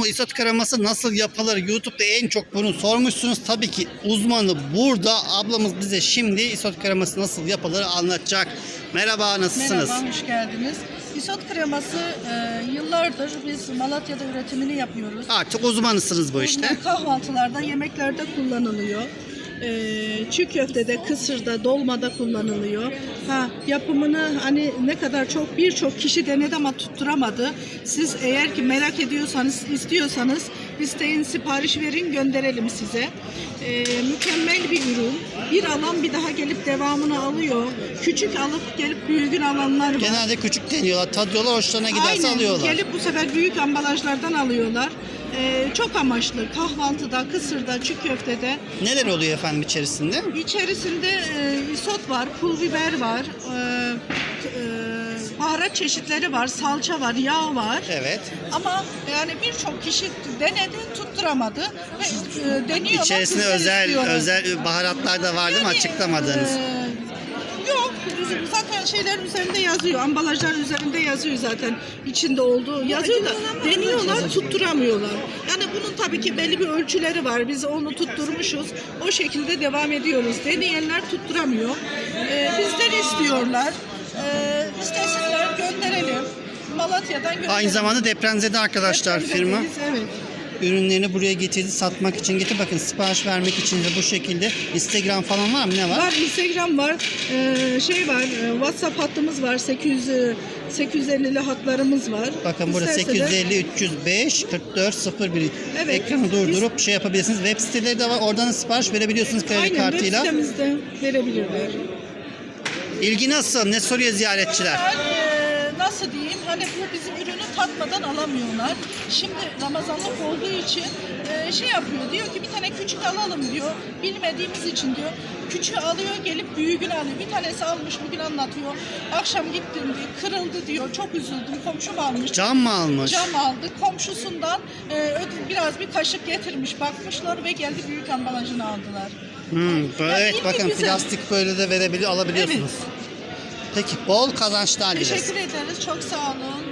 İstanbul isot kreması nasıl yapılır? YouTube'da en çok bunu sormuşsunuz. Tabii ki uzmanı burada. Ablamız bize şimdi isot kreması nasıl yapılır anlatacak. Merhaba nasılsınız? Merhaba, hoş geldiniz. Isot kreması e, yıllardır biz Malatya'da üretimini yapıyoruz. Artık uzmanısınız bu işte. Kahvaltılarda, yemeklerde kullanılıyor. E, çiğ köftede, kısırda, dolmada kullanılıyor. Ha, yapımını hani ne kadar çok birçok kişi denedi ama tutturamadı. Siz eğer ki merak ediyorsanız, istiyorsanız isteyin sipariş verin gönderelim size. E, mükemmel bir ürün. Bir alan bir daha gelip devamını alıyor. Küçük alıp gelip büyüğün alanlar var. Genelde küçük deniyorlar, tadıyorlar, hoşlarına giderse Aynen. alıyorlar. Gelip bu sefer büyük ambalajlardan alıyorlar. Ee, çok amaçlı kahvaltıda, kısırda, çiğ köftede. Neler oluyor efendim içerisinde? İçerisinde e, isot var, pul biber var, e, e, baharat çeşitleri var, salça var, yağ var. Evet. Ama yani birçok kişi denedi, tutturamadı ve e, deniyorlar. İçerisinde özel istiyorlar. özel baharatlar da var değil mi Yani, açıklamadığınız? e, yok. Zaten şeylerin üzerinde yazıyor. Ambalajların üzerinde yazıyor zaten. içinde olduğu yazıyor da deniyorlar, tutturamıyorlar. Yani bunun tabii ki belli bir ölçüleri var. Biz onu tutturmuşuz. O şekilde devam ediyoruz. Deneyenler tutturamıyor. E, bizden istiyorlar. E, istesinler gönderelim. Malatya'dan gönderelim. Aynı zamanda depremzede arkadaşlar firma. Evet. Ürünlerini buraya getirdi satmak için getir. Bakın sipariş vermek için de bu şekilde. Instagram falan var mı? Ne var? Var Instagram var, ee, şey var, e, WhatsApp hattımız var, 800 e, 850'li hatlarımız var. Bakın burada İsterse de- 850 305 44 01 Evet. ekranı durdurup şey yapabilirsiniz. Web siteleri de var. Oradan da sipariş verebiliyorsunuz kredi Aynen web kartıyla. sitemizde verebilirler. İlgi nasıl? Ne soruyor ziyaretçiler? Yani, e, nasıl diyeyim, hani bu bizim ürünü tatmadan alamıyorlar. Şimdi Ramazanlık olduğu için e, şey yapıyor, diyor ki bir tane küçük alalım diyor. Bilmediğimiz için diyor. Küçüğü alıyor, gelip büyüğünü alıyor. Bir tanesi almış, bugün anlatıyor. Akşam gittim diyor, kırıldı diyor. Çok üzüldüm, komşum almış. Cam mı almış? Cam aldı. Komşusundan e, biraz bir kaşık getirmiş. Bakmışlar ve geldi büyük ambalajını aldılar. Hmm, evet ilgi bakın güzel. plastik böyle de verebiliyor, alabiliyorsunuz. Peki bol kazançlar dileriz. Teşekkür ederiz. Çok sağ olun.